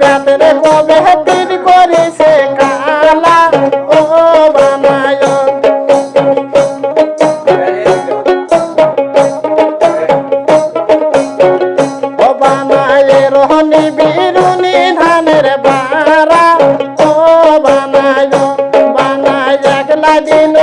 ব্যাটরে কবে পিট করিছে কালা ধানের বারা ও বানায় বানায় একলা দিন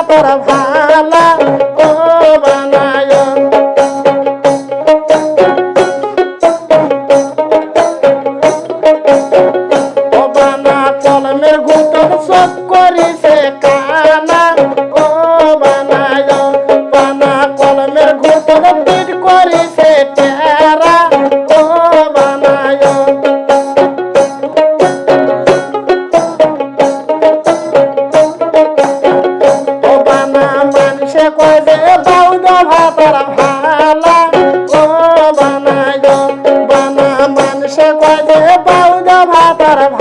মাস্টার ভাতার ভালা সে কইবে বাউডা ভাতার ভালা ও বানায় বানা মানুষে কইবে বাউডা ভাতার ভালা